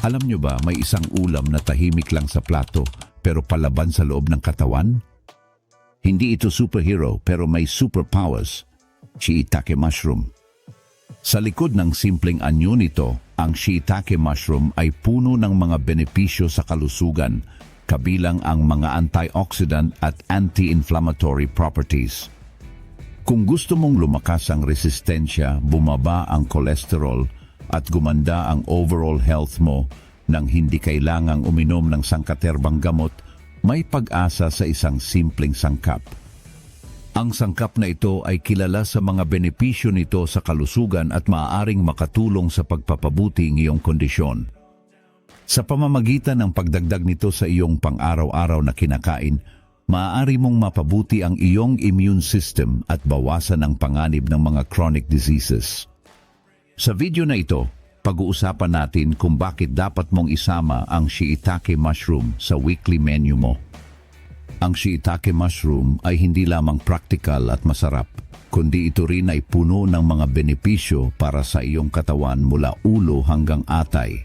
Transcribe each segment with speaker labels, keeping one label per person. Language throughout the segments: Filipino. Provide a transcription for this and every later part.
Speaker 1: Alam nyo ba may isang ulam na tahimik lang sa plato pero palaban sa loob ng katawan? Hindi ito superhero pero may superpowers. Shiitake mushroom. Sa likod ng simpleng anyo nito, ang shiitake mushroom ay puno ng mga benepisyo sa kalusugan, kabilang ang mga antioxidant at anti-inflammatory properties. Kung gusto mong lumakas ang resistensya, bumaba ang cholesterol at gumanda ang overall health mo nang hindi kailangang uminom ng sangkaterbang gamot, may pag-asa sa isang simpleng sangkap. Ang sangkap na ito ay kilala sa mga benepisyo nito sa kalusugan at maaaring makatulong sa pagpapabuti ng iyong kondisyon. Sa pamamagitan ng pagdagdag nito sa iyong pang-araw-araw na kinakain, maaari mong mapabuti ang iyong immune system at bawasan ang panganib ng mga chronic diseases. Sa video na ito, pag-uusapan natin kung bakit dapat mong isama ang shiitake mushroom sa weekly menu mo. Ang shiitake mushroom ay hindi lamang practical at masarap, kundi ito rin ay puno ng mga benepisyo para sa iyong katawan mula ulo hanggang atay.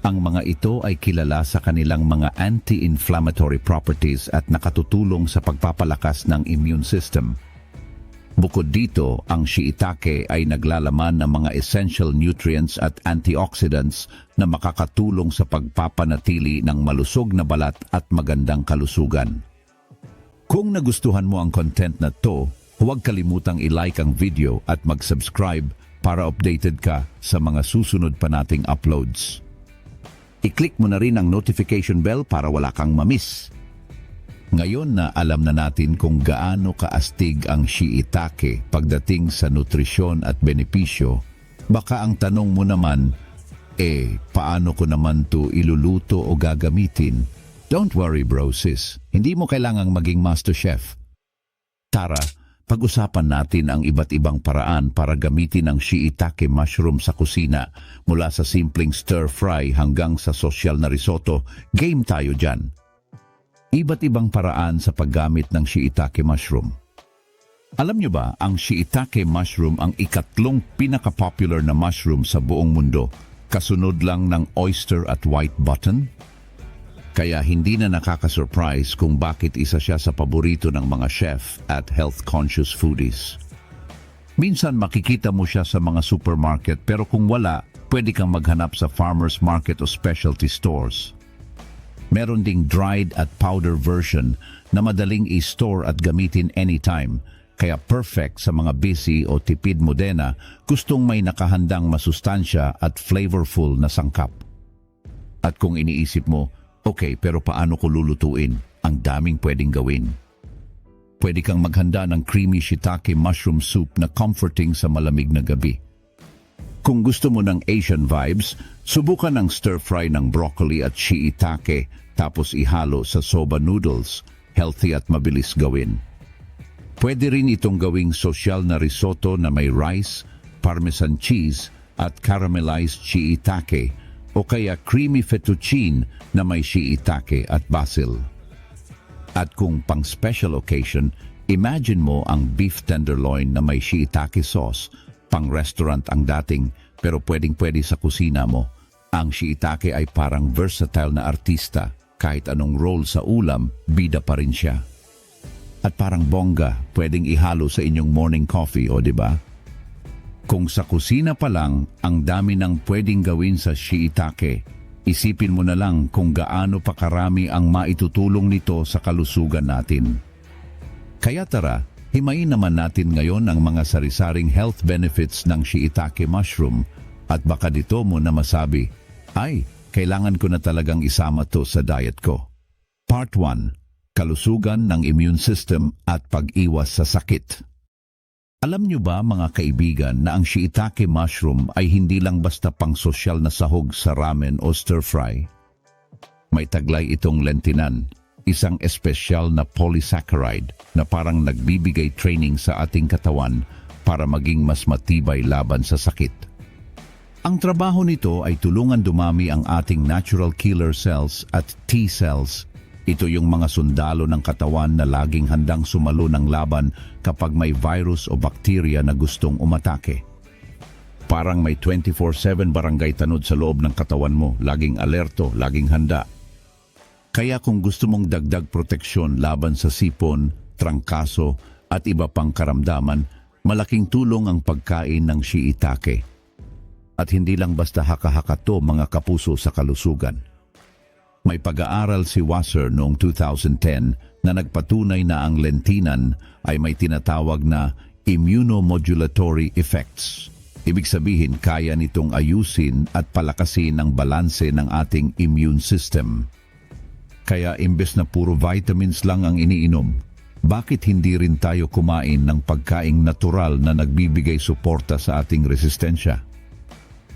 Speaker 1: Ang mga ito ay kilala sa kanilang mga anti-inflammatory properties at nakatutulong sa pagpapalakas ng immune system. Bukod dito, ang shiitake ay naglalaman ng mga essential nutrients at antioxidants na makakatulong sa pagpapanatili ng malusog na balat at magandang kalusugan. Kung nagustuhan mo ang content na to, huwag kalimutang i-like ang video at mag-subscribe para updated ka sa mga susunod pa nating uploads. I-click mo na rin ang notification bell para wala kang mamiss. Ngayon na alam na natin kung gaano kaastig ang shiitake pagdating sa nutrisyon at benepisyo, baka ang tanong mo naman, eh, paano ko naman to iluluto o gagamitin? Don't worry bro sis, hindi mo kailangang maging master chef. Tara, pag-usapan natin ang iba't ibang paraan para gamitin ang shiitake mushroom sa kusina mula sa simpleng stir-fry hanggang sa social na risotto. Game tayo dyan. Iba't ibang paraan sa paggamit ng shiitake mushroom. Alam nyo ba, ang shiitake mushroom ang ikatlong pinaka-popular na mushroom sa buong mundo, kasunod lang ng oyster at white button? Kaya hindi na nakaka-surprise kung bakit isa siya sa paborito ng mga chef at health-conscious foodies. Minsan makikita mo siya sa mga supermarket pero kung wala, pwede kang maghanap sa farmer's market o specialty stores. Meron ding dried at powder version na madaling i-store at gamitin anytime, kaya perfect sa mga busy o tipid modena gustong may nakahandang masustansya at flavorful na sangkap. At kung iniisip mo, okay pero paano ko lulutuin? Ang daming pwedeng gawin. Pwede kang maghanda ng creamy shiitake mushroom soup na comforting sa malamig na gabi. Kung gusto mo ng Asian vibes, subukan ang stir-fry ng broccoli at shiitake tapos ihalo sa soba noodles. Healthy at mabilis gawin. Pwede rin itong gawing sosyal na risotto na may rice, parmesan cheese at caramelized shiitake o kaya creamy fettuccine na may shiitake at basil. At kung pang special occasion, imagine mo ang beef tenderloin na may shiitake sauce pang restaurant ang dating pero pwedeng-pwede sa kusina mo. Ang shiitake ay parang versatile na artista. Kahit anong role sa ulam, bida pa rin siya. At parang bongga, pwedeng ihalo sa inyong morning coffee, o di ba? Kung sa kusina pa lang, ang dami ng pwedeng gawin sa shiitake, isipin mo na lang kung gaano pa karami ang maitutulong nito sa kalusugan natin. Kaya tara, Himayin naman natin ngayon ang mga sarisaring health benefits ng shiitake mushroom at baka dito mo na masabi, ay, kailangan ko na talagang isama to sa diet ko. Part 1. Kalusugan ng immune system at pag-iwas sa sakit. Alam niyo ba mga kaibigan na ang shiitake mushroom ay hindi lang basta pang sosyal na sahog sa ramen o stir-fry? May taglay itong lentinan, isang espesyal na polysaccharide na parang nagbibigay training sa ating katawan para maging mas matibay laban sa sakit. Ang trabaho nito ay tulungan dumami ang ating natural killer cells at T cells. Ito yung mga sundalo ng katawan na laging handang sumalo ng laban kapag may virus o bakterya na gustong umatake. Parang may 24-7 barangay tanod sa loob ng katawan mo, laging alerto, laging handa. Kaya kung gusto mong dagdag proteksyon laban sa sipon, trangkaso at iba pang karamdaman, malaking tulong ang pagkain ng shiitake. At hindi lang basta haka-haka to mga kapuso sa kalusugan. May pag-aaral si Wasser noong 2010 na nagpatunay na ang lentinan ay may tinatawag na immunomodulatory effects. Ibig sabihin kaya nitong ayusin at palakasin ang balanse ng ating immune system. Kaya imbes na puro vitamins lang ang iniinom, bakit hindi rin tayo kumain ng pagkaing natural na nagbibigay suporta sa ating resistensya?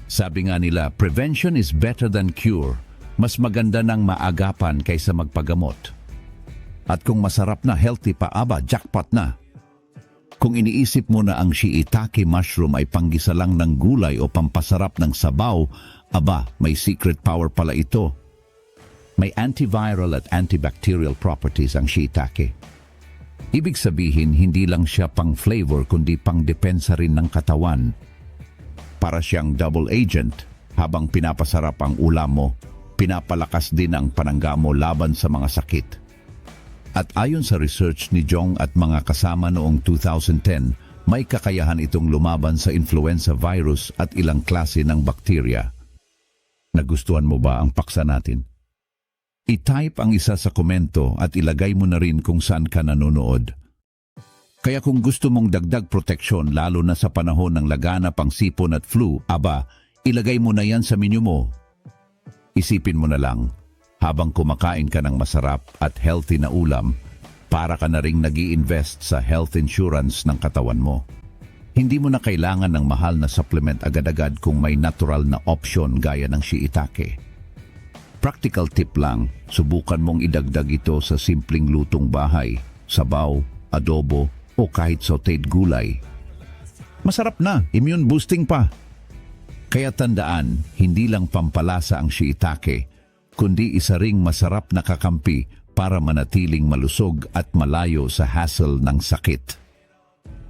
Speaker 1: Sabi nga nila, prevention is better than cure. Mas maganda ng maagapan kaysa magpagamot. At kung masarap na healthy pa, aba, jackpot na. Kung iniisip mo na ang shiitake mushroom ay panggisa lang ng gulay o pampasarap ng sabaw, aba, may secret power pala ito. May antiviral at antibacterial properties ang shiitake. Ibig sabihin, hindi lang siya pang flavor kundi pang depensa rin ng katawan. Para siyang double agent, habang pinapasarap ang ulam mo, pinapalakas din ang panangga mo laban sa mga sakit. At ayon sa research ni Jong at mga kasama noong 2010, may kakayahan itong lumaban sa influenza virus at ilang klase ng bakterya. Nagustuhan mo ba ang paksa natin? I-type ang isa sa komento at ilagay mo na rin kung saan ka nanonood. Kaya kung gusto mong dagdag proteksyon lalo na sa panahon ng laganap ang sipon at flu, aba, ilagay mo na yan sa menu mo. Isipin mo na lang, habang kumakain ka ng masarap at healthy na ulam, para ka na ring nag invest sa health insurance ng katawan mo. Hindi mo na kailangan ng mahal na supplement agad-agad kung may natural na option gaya ng shiitake. Practical tip lang, subukan mong idagdag ito sa simpleng lutong bahay, sabaw, adobo, o kahit sauteed gulay. Masarap na, immune boosting pa. Kaya tandaan, hindi lang pampalasa ang shiitake, kundi isa ring masarap na kakampi para manatiling malusog at malayo sa hassle ng sakit.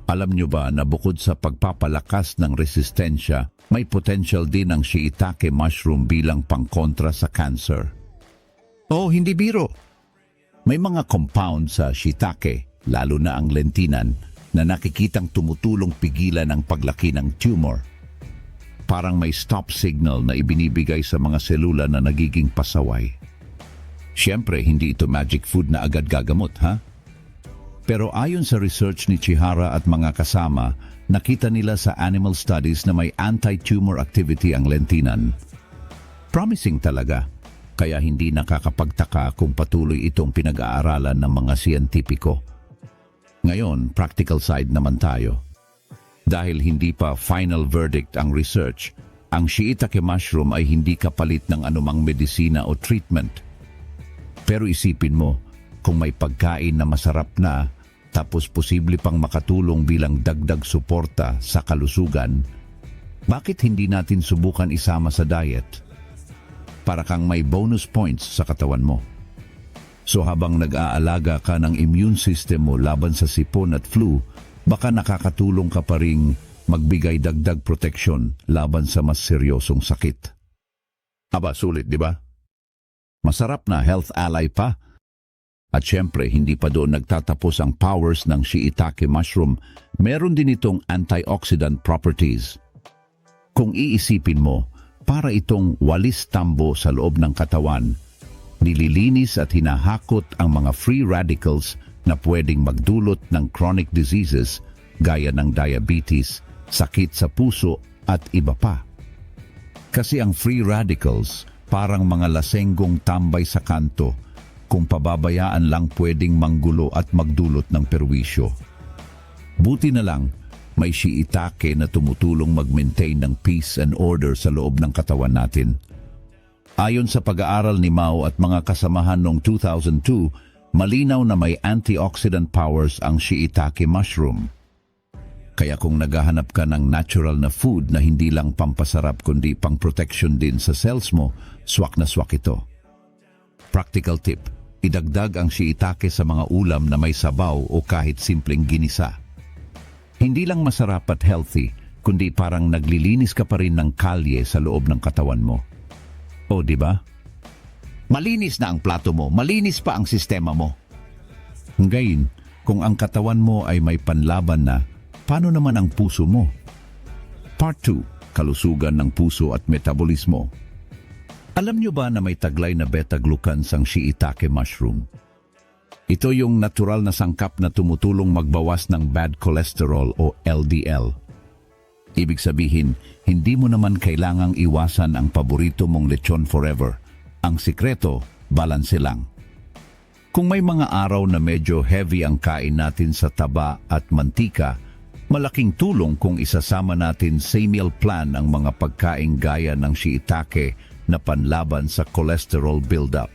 Speaker 1: Alam nyo ba na bukod sa pagpapalakas ng resistensya, may potential din ang shiitake mushroom bilang pangkontra sa cancer? Oh, hindi biro. May mga compound sa shiitake, lalo na ang lentinan, na nakikitang tumutulong pigilan ang paglaki ng tumor. Parang may stop signal na ibinibigay sa mga selula na nagiging pasaway. Siyempre, hindi ito magic food na agad gagamot, ha? Pero ayon sa research ni Chihara at mga kasama, nakita nila sa animal studies na may anti-tumor activity ang lentinan. Promising talaga, kaya hindi nakakapagtaka kung patuloy itong pinag-aaralan ng mga siyentipiko. Ngayon, practical side naman tayo. Dahil hindi pa final verdict ang research, ang shiitake mushroom ay hindi kapalit ng anumang medisina o treatment. Pero isipin mo, kung may pagkain na masarap na, tapos posible pang makatulong bilang dagdag suporta sa kalusugan, bakit hindi natin subukan isama sa diet? Para kang may bonus points sa katawan mo. So habang nag-aalaga ka ng immune system mo laban sa sipon at flu, baka nakakatulong ka pa ring magbigay dagdag proteksyon laban sa mas seryosong sakit. Aba, sulit, di ba? Masarap na health ally pa. At syempre, hindi pa doon nagtatapos ang powers ng shiitake mushroom. Meron din itong antioxidant properties. Kung iisipin mo, para itong walis tambo sa loob ng katawan, nililinis at hinahakot ang mga free radicals na pwedeng magdulot ng chronic diseases gaya ng diabetes, sakit sa puso at iba pa. Kasi ang free radicals parang mga lasenggong tambay sa kanto kung pababayaan lang pwedeng manggulo at magdulot ng perwisyo. Buti na lang, may shiitake na tumutulong mag-maintain ng peace and order sa loob ng katawan natin. Ayon sa pag-aaral ni Mao at mga kasamahan noong 2002, malinaw na may antioxidant powers ang shiitake mushroom. Kaya kung naghahanap ka ng natural na food na hindi lang pampasarap kundi pang protection din sa cells mo, swak na swak ito. Practical tip, idagdag ang shiitake sa mga ulam na may sabaw o kahit simpleng ginisa. Hindi lang masarap at healthy, kundi parang naglilinis ka pa rin ng kalye sa loob ng katawan mo. O, di ba? Malinis na ang plato mo, malinis pa ang sistema mo. Ngayon, kung ang katawan mo ay may panlaban na, paano naman ang puso mo? Part 2, kalusugan ng puso at metabolismo. Alam nyo ba na may taglay na beta-glucans ang shiitake mushroom? Ito yung natural na sangkap na tumutulong magbawas ng bad cholesterol o LDL. Ibig sabihin, hindi mo naman kailangang iwasan ang paborito mong lechon forever. Ang sikreto, balanse lang. Kung may mga araw na medyo heavy ang kain natin sa taba at mantika, malaking tulong kung isasama natin sa meal plan ang mga pagkain gaya ng shiitake na panlaban sa cholesterol buildup.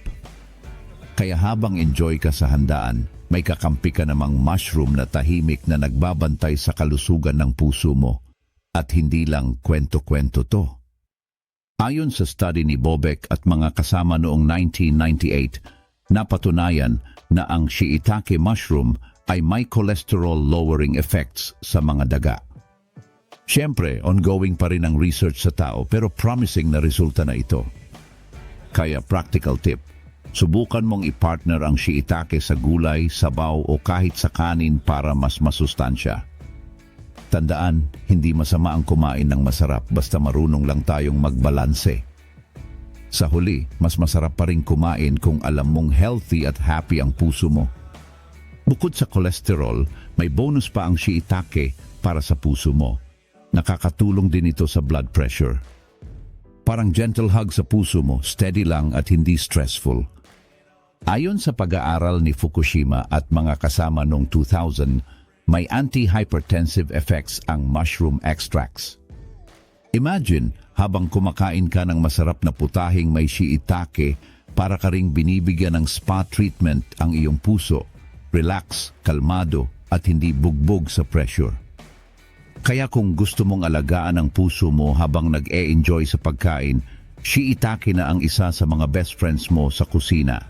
Speaker 1: Kaya habang enjoy ka sa handaan, may kakampi ka namang mushroom na tahimik na nagbabantay sa kalusugan ng puso mo. At hindi lang kwento-kwento to. Ayon sa study ni Bobek at mga kasama noong 1998, napatunayan na ang shiitake mushroom ay may cholesterol lowering effects sa mga daga. Siyempre, ongoing pa rin ang research sa tao pero promising na resulta na ito. Kaya practical tip, subukan mong i-partner ang shiitake sa gulay, sabaw o kahit sa kanin para mas masustansya. Tandaan, hindi masama ang kumain ng masarap basta marunong lang tayong magbalanse. Sa huli, mas masarap pa rin kumain kung alam mong healthy at happy ang puso mo. Bukod sa cholesterol, may bonus pa ang shiitake para sa puso mo. Nakakatulong din ito sa blood pressure. Parang gentle hug sa puso mo, steady lang at hindi stressful. Ayon sa pag-aaral ni Fukushima at mga kasama noong 2000, may anti-hypertensive effects ang mushroom extracts. Imagine, habang kumakain ka ng masarap na putahing may shiitake, para ka ring binibigyan ng spa treatment ang iyong puso, relax, kalmado, at hindi bugbog sa pressure. Kaya kung gusto mong alagaan ang puso mo habang nag-e-enjoy sa pagkain, shiitake na ang isa sa mga best friends mo sa kusina.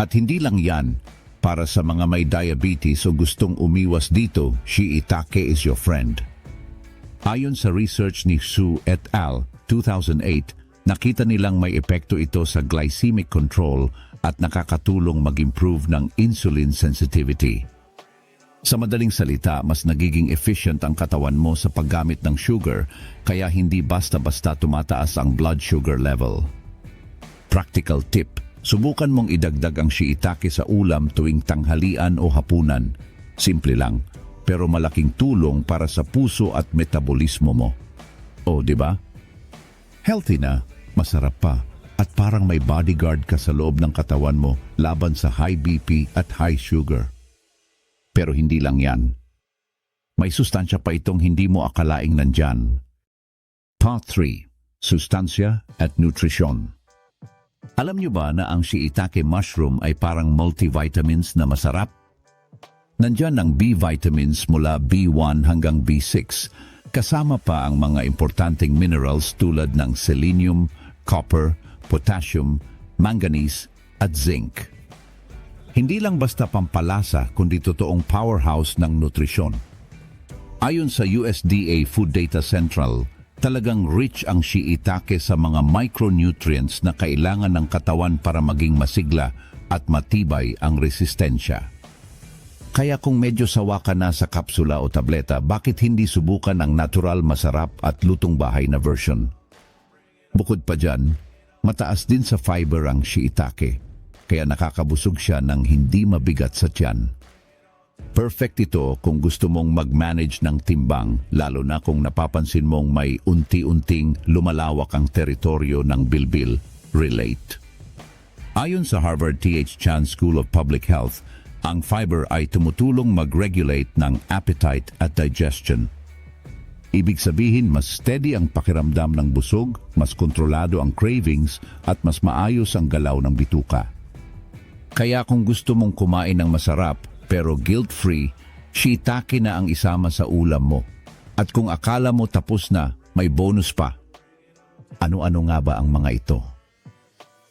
Speaker 1: At hindi lang yan, para sa mga may diabetes o gustong umiwas dito, shiitake is your friend. Ayon sa research ni Su et al. 2008, nakita nilang may epekto ito sa glycemic control at nakakatulong mag-improve ng insulin sensitivity. Sa madaling salita, mas nagiging efficient ang katawan mo sa paggamit ng sugar kaya hindi basta-basta tumataas ang blood sugar level. Practical tip – Subukan mong idagdag ang shiitake sa ulam tuwing tanghalian o hapunan. Simple lang, pero malaking tulong para sa puso at metabolismo mo. O, di ba? Healthy na, masarap pa, at parang may bodyguard ka sa loob ng katawan mo laban sa high BP at high sugar. Pero hindi lang yan. May sustansya pa itong hindi mo akalaing nandyan. Part 3. Sustansya at Nutrisyon alam niyo ba na ang shiitake mushroom ay parang multivitamins na masarap? Nandyan ang B vitamins mula B1 hanggang B6, kasama pa ang mga importanteng minerals tulad ng selenium, copper, potassium, manganese at zinc. Hindi lang basta pampalasa kundi totoong powerhouse ng nutrisyon. Ayon sa USDA Food Data Central, Talagang rich ang shiitake sa mga micronutrients na kailangan ng katawan para maging masigla at matibay ang resistensya. Kaya kung medyo sawa ka na sa kapsula o tableta, bakit hindi subukan ang natural, masarap at lutong bahay na version? Bukod pa dyan, mataas din sa fiber ang shiitake, kaya nakakabusog siya ng hindi mabigat sa tiyan. Perfect ito kung gusto mong mag-manage ng timbang, lalo na kung napapansin mong may unti-unting lumalawak ang teritoryo ng bilbil. Relate. Ayon sa Harvard T.H. Chan School of Public Health, ang fiber ay tumutulong mag-regulate ng appetite at digestion. Ibig sabihin, mas steady ang pakiramdam ng busog, mas kontrolado ang cravings, at mas maayos ang galaw ng bituka. Kaya kung gusto mong kumain ng masarap, pero guilt-free, shiitake na ang isama sa ulam mo. At kung akala mo tapos na, may bonus pa. Ano-ano nga ba ang mga ito?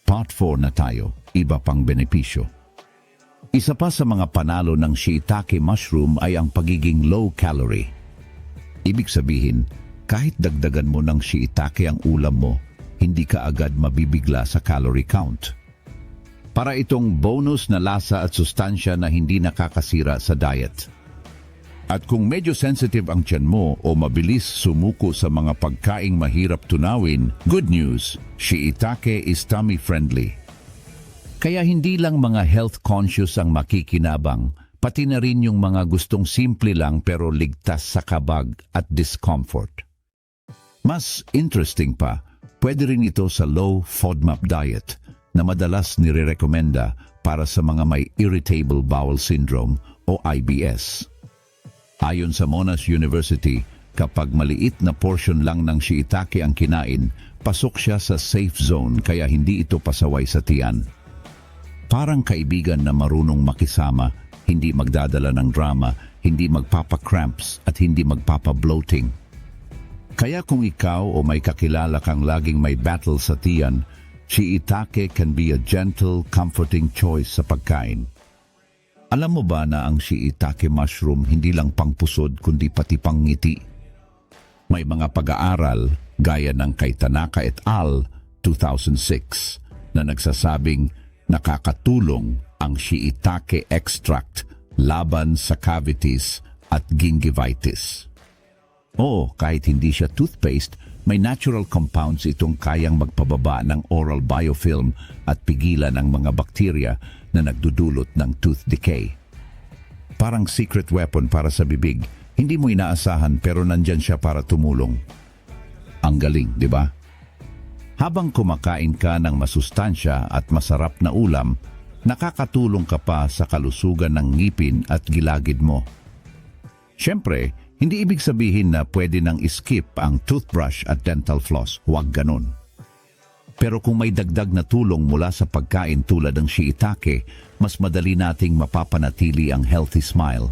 Speaker 1: Part 4 na tayo, iba pang benepisyo. Isa pa sa mga panalo ng shiitake mushroom ay ang pagiging low calorie. Ibig sabihin, kahit dagdagan mo ng shiitake ang ulam mo, hindi ka agad mabibigla sa calorie count. Para itong bonus na lasa at sustansya na hindi nakakasira sa diet. At kung medyo sensitive ang tiyan mo o mabilis sumuko sa mga pagkaing mahirap tunawin, good news, shiitake is tummy friendly. Kaya hindi lang mga health conscious ang makikinabang, pati na rin yung mga gustong simple lang pero ligtas sa kabag at discomfort. Mas interesting pa, pwede rin ito sa low FODMAP diet na madalas nirerekomenda para sa mga may irritable bowel syndrome o IBS. Ayon sa Monash University, kapag maliit na portion lang ng shiitake ang kinain, pasok siya sa safe zone kaya hindi ito pasaway sa tiyan. Parang kaibigan na marunong makisama, hindi magdadala ng drama, hindi magpapa-cramps at hindi magpapa-bloating. Kaya kung ikaw o may kakilala kang laging may battle sa tiyan, shiitake can be a gentle, comforting choice sa pagkain. Alam mo ba na ang shiitake mushroom hindi lang pangpusod kundi pati pangngiti? May mga pag-aaral gaya ng kay Tanaka et al. 2006 na nagsasabing nakakatulong ang shiitake extract laban sa cavities at gingivitis. Oo, kahit hindi siya toothpaste, may natural compounds itong kayang magpababa ng oral biofilm at pigilan ang mga bakterya na nagdudulot ng tooth decay. Parang secret weapon para sa bibig, hindi mo inaasahan pero nandyan siya para tumulong. Ang galing, di ba? Habang kumakain ka ng masustansya at masarap na ulam, nakakatulong ka pa sa kalusugan ng ngipin at gilagid mo. Siyempre, hindi ibig sabihin na pwede nang skip ang toothbrush at dental floss. Huwag ganun. Pero kung may dagdag na tulong mula sa pagkain tulad ng shiitake, mas madali nating mapapanatili ang healthy smile.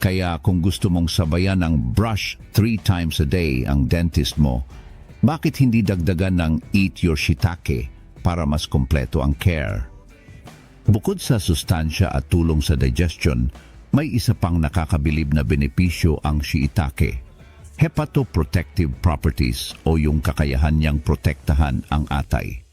Speaker 1: Kaya kung gusto mong sabayan ng brush three times a day ang dentist mo, bakit hindi dagdagan ng eat your shiitake para mas kompleto ang care? Bukod sa sustansya at tulong sa digestion, may isa pang nakakabilib na benepisyo ang shiitake. Hepatoprotective properties o yung kakayahan niyang protektahan ang atay.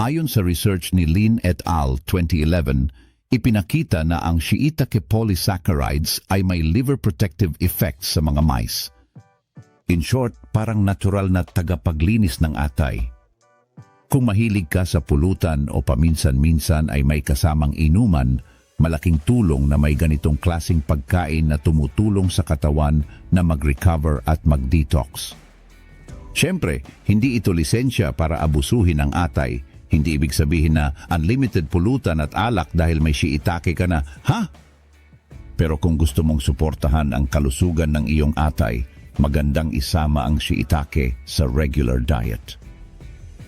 Speaker 1: Ayon sa research ni Lin et al. 2011, ipinakita na ang shiitake polysaccharides ay may liver protective effects sa mga mice. In short, parang natural na tagapaglinis ng atay. Kung mahilig ka sa pulutan o paminsan-minsan ay may kasamang inuman, malaking tulong na may ganitong klasing pagkain na tumutulong sa katawan na mag-recover at mag-detox. Siyempre, hindi ito lisensya para abusuhin ang atay. Hindi ibig sabihin na unlimited pulutan at alak dahil may shiitake ka na, ha? Pero kung gusto mong suportahan ang kalusugan ng iyong atay, magandang isama ang shiitake sa regular diet.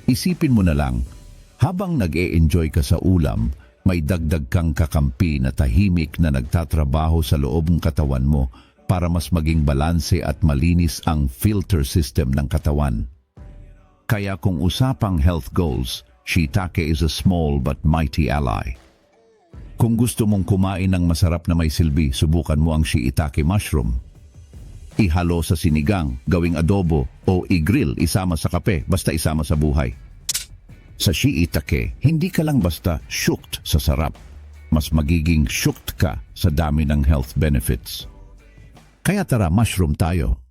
Speaker 1: Isipin mo na lang, habang nag-e-enjoy ka sa ulam, may dagdag kang kakampi na tahimik na nagtatrabaho sa loob ng katawan mo para mas maging balanse at malinis ang filter system ng katawan. Kaya kung usapang health goals, shiitake is a small but mighty ally. Kung gusto mong kumain ng masarap na may silbi, subukan mo ang shiitake mushroom. Ihalo sa sinigang, gawing adobo o i-grill isama sa kape, basta isama sa buhay. Sa shiitake, hindi ka lang basta shooked sa sarap. Mas magiging shooked ka sa dami ng health benefits. Kaya tara, mushroom tayo.